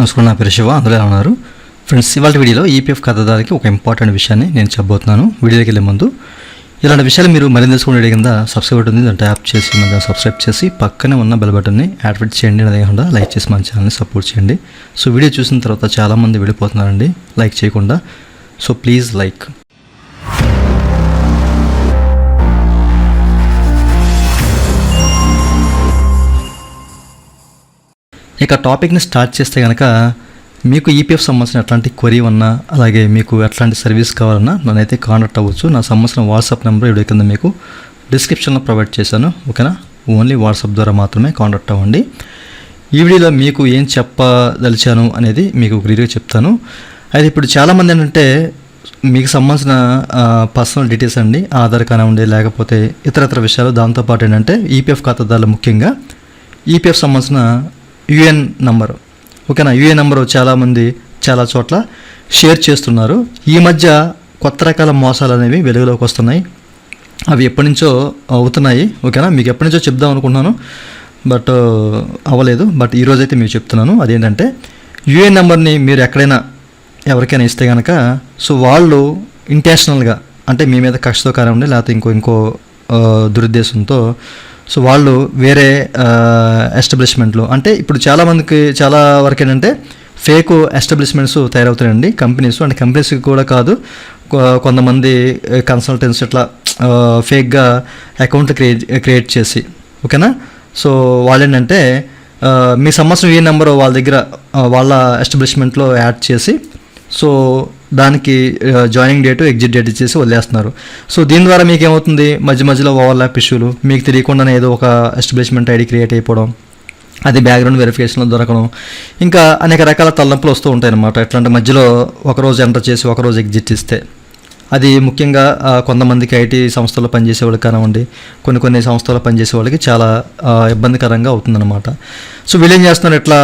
నమస్కారం నా పేరు శివ అందులో ఉన్నారు. ఫ్రెండ్స్ ఇవాళ వీడియోలో ఈపీఎఫ్ ఖాతాదారికి ఒక ఇంపార్టెంట్ విషయాన్ని నేను చెప్పబోతున్నాను. వీడియోకి వెళ్ళే ముందు ఇలాంటి విషయాలు మీరు మరింత తెలుసుకునే కింద సబ్స్క్రైబ్ ఉంది. దాన్ని ట్యాప్ చేసి మన సబ్స్క్రైబ్ చేసి పక్కనే ఉన్న బెల్ బటన్ని యాక్టివేట్ చేయండి. అదే కాకుండా లైక్ చేసి మన ఛానల్ని సపోర్ట్ చేయండి. సో వీడియో చూసిన తర్వాత చాలామంది వెళ్ళిపోతున్నారండి. లైక్ చేయకుండా. So please like. ఇక టాపిక్ని స్టార్ట్ చేస్తే కనుక మీకు ఈపీఎఫ్ సంబంధించిన ఎట్లాంటి క్వరీ ఉన్నా అలాగే మీకు ఎట్లాంటి సర్వీస్ కావాలన్నా నన్నైతే కాంటాక్ట్ అవ్వచ్చు. నా సంబంధించిన వాట్సాప్ నెంబర్ ఇక్కడ కింద మీకు డిస్క్రిప్షన్లో ప్రొవైడ్ చేశాను. ఓకేనా? ఓన్లీ వాట్సాప్ ద్వారా మాత్రమే కాంటాక్ట్ అవ్వండి. ఈ వీడియోలో మీకు ఏం చెప్పదలిచాను అనేది మీకు క్లియర్గా చెప్తాను. అయితే ఇప్పుడు చాలామంది ఏంటంటే మీకు సంబంధించిన పర్సనల్ డీటెయిల్స్ అండి ఆధార్ కానివ్వండి లేకపోతే ఇతర ఇతర విషయాలు. దాంతోపాటు ఏంటంటే ఈపీఎఫ్ ఖాతాదారులు ముఖ్యంగా ఈపీఎఫ్ సంబంధించిన యుఎన్ నంబరు. ఓకేనా? యుఎన్ నెంబర్ చాలామంది చాలా చోట్ల షేర్ చేస్తున్నారు. ఈ మధ్య కొత్త రకాల మోసాలు అనేవి వెలుగులోకి వస్తున్నాయి. అవి ఎప్పటి నుంచో అవుతున్నాయి. ఓకేనా? మీకు ఎప్పటి నుంచో చెప్దాం అనుకున్నాను బట్ అవ్వలేదు. బట్ ఈరోజు అయితే మీకు చెప్తున్నాను. అదేంటంటే యూఏఎన్ నెంబర్ని మీరు ఎక్కడైనా ఎవరికైనా ఇస్తే కనుక సో వాళ్ళు ఇంటెన్షనల్గా అంటే మీ మీద కక్షతో కానివ్వండి లేకపోతే ఇంకో ఇంకో దురుద్దేశంతో సో వాళ్ళు వేరే ఎస్టాబ్లిష్మెంట్లు అంటే ఇప్పుడు చాలామందికి చాలా వరకు ఏంటంటే ఫేక్ ఎస్టాబ్లిష్మెంట్స్ తయారవుతాయండి కంపెనీస్. అంటే కంపెనీస్కి కూడా కాదు కొంతమంది కన్సల్టెన్స్ ఇట్లా ఫేక్గా అకౌంట్ క్రియేట్ క్రియేట్ చేసి. ఓకేనా? సో వాళ్ళు ఏంటంటే మీ సంవత్సరం ఏ నెంబర్ వాళ్ళ దగ్గర వాళ్ళ ఎస్టాబ్లిష్మెంట్లో యాడ్ చేసి సో దానికి జాయినింగ్ డేటు ఎగ్జిట్ డేట్ ఇచ్చేసి వదిలేస్తున్నారు. సో దీని ద్వారా మీకు ఏమవుతుంది మధ్య మధ్యలో ఓవర్లాప్ ఇష్యూలు మీకు తెలియకుండానే ఏదో ఒక ఎస్టాబ్లిష్మెంట్ ఐడి క్రియేట్ అయిపోవడం అది బ్యాక్గ్రౌండ్ వెరిఫికేషన్లో దొరకడం ఇంకా అనేక రకాల తలనొప్పులు వస్తూ ఉంటాయి అన్నమాట ఎట్లా అంటే మధ్యలో ఒకరోజు ఎంటర్ చేసి ఒకరోజు ఎగ్జిట్ ఇస్తే. అది ముఖ్యంగా కొంతమందికి ఐటీ సంస్థల్లో పనిచేసే వాళ్ళకి కానివ్వండి కొన్ని కొన్ని సంస్థల్లో పనిచేసే వాళ్ళకి చాలా ఇబ్బందికరంగా అవుతుందన్నమాట. సో వీళ్ళు ఏం చేస్తున్నారు? ఇట్లా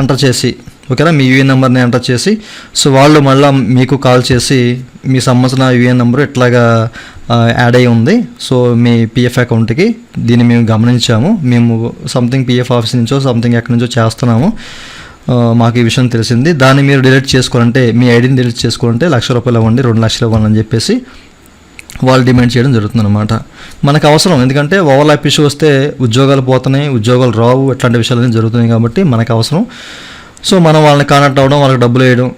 ఎంటర్ చేసి ఓకేనా? మీ యూఏఎన్ నెంబర్ని ఎంటర్ చేసి సో వాళ్ళు మళ్ళీ మీకు కాల్ చేసి మీ సంబంధించిన యూఏఎన్ నెంబర్ ఇట్లాగా యాడ్ అయి ఉంది. సో మీ పిఎఫ్ అకౌంట్కి దీన్ని మేము గమనించాము. మేము సంథింగ్ పిఎఫ్ ఆఫీస్ నుంచో సంథింగ్ ఎక్కడి నుంచో చేస్తున్నాము. మాకు ఈ విషయం తెలిసింది. దాన్ని మీరు డిలీట్ చేసుకోవాలంటే మీ ఐడిని డిలీట్ చేసుకోవాలంటే లక్ష రూపాయలు ఇవ్వండి రెండు లక్షలు ఇవ్వండి అని చెప్పేసి వాళ్ళు డిమాండ్ చేయడం జరుగుతుందన్నమాట. మనకు అవసరం ఎందుకంటే ఓవర్లాప్ ఇష్యూ వస్తే ఉద్యోగాలు పోతున్నాయి ఉద్యోగాలు రావు ఇట్లాంటి విషయాలు జరుగుతున్నాయి కాబట్టి మనకు అవసరం. సో మనం వాళ్ళని కానట్టు అవ్వడం వాళ్ళకి డబ్బులు వేయడం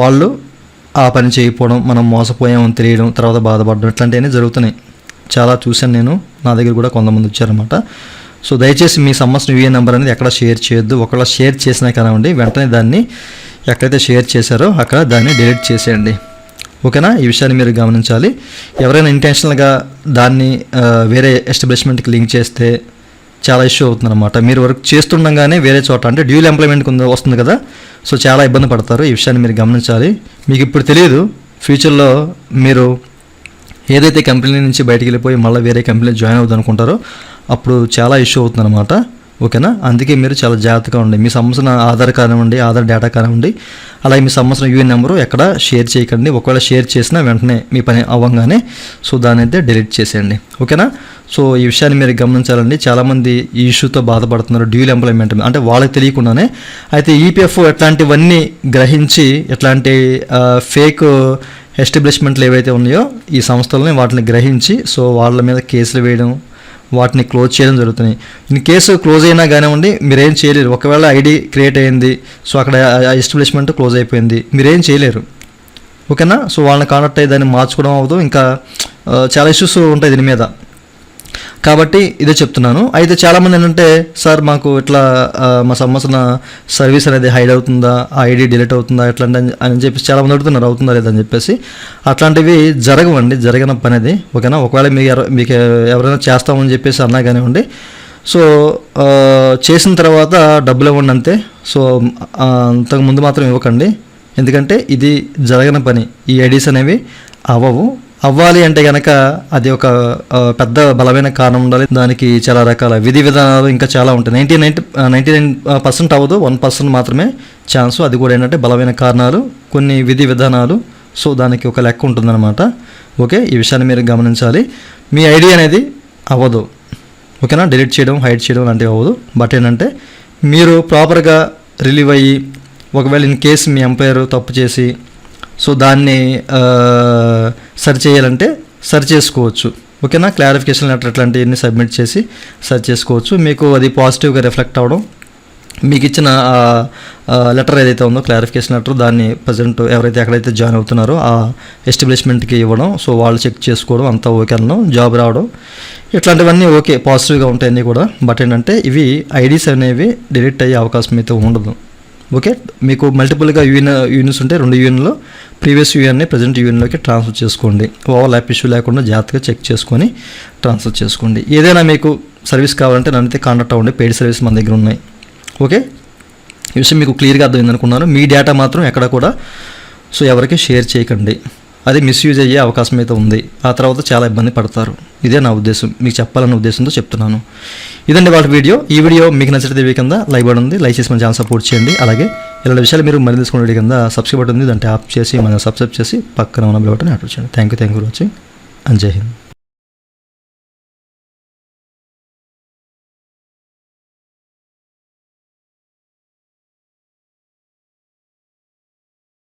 వాళ్ళు ఆ పని చేయకపోవడం మనం మోసపోయామని తెలియడం తర్వాత బాధపడడం ఇట్లాంటివన్నీ జరుగుతున్నాయి. చాలా చూశాను నేను. నా దగ్గర కూడా కొంతమంది వచ్చారనమాట సో దయచేసి మీ సమస్య యూఏ నెంబర్ అనేది ఎక్కడ షేర్ చేయొద్దు. ఒకవేళ షేర్ చేసినా కానివ్వండి వెంటనే దాన్ని ఎక్కడైతే షేర్ చేశారో అక్కడ దాన్ని డిలీట్ చేసేయండి. ఓకేనా? ఈ విషయాన్ని మీరు గమనించాలి. ఎవరైనా ఇంటెన్షనల్గా దాన్ని వేరే ఎస్టాబ్లిష్మెంట్కి లింక్ చేస్తే చాలా ఇష్యూ అవుతుందన్నమాట. మీరు వర్క్ చేస్తుండగానే వేరే చోట అంటే డ్యూల్ ఎంప్లాయ్మెంట్ వస్తుంది కదా సో చాలా ఇబ్బంది పడతారు. ఈ విషయాన్ని మీరు గమనించాలి. మీకు ఇప్పుడు తెలియదు ఫ్యూచర్లో మీరు ఏదైతే కంపెనీ నుంచి బయటికి వెళ్ళిపోయి మళ్ళీ వేరే కంపెనీలో జాయిన్ అవుతుంది అనుకుంటారో అప్పుడు చాలా ఇష్యూ అవుతుందన్నమాట. ఓకేనా? అందుకే మీరు చాలా జాగ్రత్తగా ఉండండి. మీ సంబంధించిన ఆధార్ కానివ్వండి ఆధార్ డేటా కానివ్వండి అలాగే మీ సంబంధించిన యూఎన్ నెంబరు ఎక్కడ షేర్ చేయకండి. ఒకవేళ షేర్ చేసినా వెంటనే మీ పని అవ్వగానే సో దాని అయితే డిలీట్ చేసేయండి. ఓకేనా? సో ఈ విషయాన్ని మీరు గమనించాలండి. చాలామంది ఈ ఇష్యూతో బాధపడుతున్నారు. డ్యూల్ ఎంప్లాయ్మెంట్ అంటే వాళ్ళకి తెలియకుండానే. అయితే ఈపీఎఫ్ ఎట్లాంటివన్నీ గ్రహించి ఎట్లాంటి ఫేక్ ఎస్టాబ్లిష్మెంట్లు ఏవైతే ఉన్నాయో ఈ సంస్థలని వాటిని గ్రహించి సో వాళ్ళ మీద కేసులు వేయడం వాటిని క్లోజ్ చేయడం జరుగుతున్నాయి. ఇన్ కేసు క్లోజ్ అయినా కానివ్వండి మీరేం చేయలేరు. ఒకవేళ ఐడి క్రియేట్ అయింది సో అక్కడ ఎస్టాబ్లిష్మెంట్ క్లోజ్ అయిపోయింది మీరేం చేయలేరు. ఓకేనా? సో వాళ్ళని కాంటాక్ట్ అయ్యి దాన్ని మార్చుకోవడం అవ్వదు. ఇంకా చాలా ఇష్యూస్ ఉంటాయి దీని మీద. కాబట్టి ఇదే చెప్తున్నాను. అయితే చాలామంది ఏంటంటే సార్ మాకు ఇట్లా మా సంబంధించిన సర్వీస్ అనేది హైడ్ అవుతుందా? ఆ ఐడి డిలీట్ అవుతుందా? ఎట్లాంటి అని చెప్పేసి చాలామంది అడుగుతున్నారు అవుతుందా లేదని చెప్పేసి. అట్లాంటివి జరగవండి జరగన పని అది ఓకేనా? ఒకవేళ మీకు ఎవ- మీకు ఎవరైనా చేస్తామని చెప్పేసి అన్నా కానివ్వండి. సో చేసిన తర్వాత డబ్బులు ఇవ్వండి అంతే. సో అంతకుముందు అంతకు ముందు మాత్రం ఇవ్వకండి. ఎందుకంటే ఇది జరగని పని. ఈ ఐడీస్ అనేవి అవ్వవు. అవ్వాలి అంటే కనుక అది ఒక పెద్ద బలమైన కారణం ఉండాలి. దానికి చాలా రకాల విధి విధానాలు ఇంకా చాలా ఉంటాయి. Ninety nine ninety nine percent అవ్వదు. వన్ పర్సెంట్ మాత్రమే ఛాన్స్ అది కూడా ఏంటంటే బలమైన కారణాలు కొన్ని విధి విధానాలు. సో దానికి ఒక లెక్క ఉంటుందన్నమాట. ఓకే ఈ విషయాన్ని మీరు గమనించాలి. మీ ఐడి అనేది అవ్వదు. ఓకేనా? డిలీట్ చేయడం హైడ్ చేయడం లాంటివి అవ్వదు. బట్ ఏంటంటే మీరు ప్రాపర్గా రిలీవ్ అయ్యి ఒకవేళ ఇన్ కేసు మీ ఎంపైర్ తప్పు చేసి సో దాన్ని సరి చేయాలంటే సరి చేసుకోవచ్చు. ఓకేనా? క్లారిఫికేషన్ లెటర్ అట్లాంటివన్నీ సబ్మిట్ చేసి సర్చ్ చేసుకోవచ్చు. మీకు అది పాజిటివ్గా రిఫ్లెక్ట్ అవ్వడం మీకు ఇచ్చిన లెటర్ ఏదైతే ఉందో క్లారిఫికేషన్ లెటర్ దాన్ని ప్రజెంట్ ఎవరైతే ఎక్కడైతే జాయిన్ అవుతున్నారో ఆ ఎస్టాబ్లిష్మెంట్కి ఇవ్వడం సో వాళ్ళు చెక్ చేసుకోవడం అంతా ఓకే అనడం జాబ్ రావడం. ఇట్లాంటివన్నీ ఓకే పాజిటివ్గా ఉంటాయి అన్నీ కూడా. బట్ ఏంటంటే ఇవి ఐడీస్ అనేవి డిలీట్ అయ్యే అవకాశం అయితే ఉండదు. ఓకే? మీకు మల్టిపుల్గా యూఎన్ యూనిట్స్ ఉంటే రెండు యూఎన్లో ప్రీవియస్ యూఎన్ని ప్రజెంట్ యూఎన్లోకి ట్రాన్స్ఫర్ చేసుకోండి. ఓవర్ ల్యాప్ ఇష్యూ లేకుండా జాగ్రత్తగా చెక్ చేసుకొని ట్రాన్స్ఫర్ చేసుకోండి. ఏదైనా మీకు సర్వీస్ కావాలంటే నన్నైతే కాంటాక్ట్ అవ్వండి. పెయిడ్ సర్వీస్ మన దగ్గర ఉన్నాయి. ఓకే? ఈ విషయం మీకు క్లియర్గా అర్థమైంది అనుకున్నాను మీ డేటా మాత్రం ఎక్కడ కూడా సో ఎవరికి షేర్ చేయకండి. అది మిస్యూజ్ అయ్యే అవకాశం అయితే ఉంది. ఆ తర్వాత చాలా ఇబ్బంది పడతారు. ఇదే నా ఉద్దేశం. మీకు చెప్పాలన్న ఉద్దేశంతో చెప్తున్నాను. ఇదండి వాటి వీడియో. ఈ వీడియో మీకు నచ్చితే కింద లైక్ బటన్ ఉంది. లైక్ చేసి మన ఛానల్ సపోర్ట్ చేయండి. అలాగే ఇలాంటి విషయాలు మీరు మరింత తీసుకునే కింద సబ్స్క్రైబ్ బటన్ ఉంది. దాన్ని ట్యాప్ చేసి మనం సబ్స్క్రైబ్ చేసి పక్కన ఉన్న బటన్ యాడ్ చేయండి. Thank you thank you for watching and జై హింద్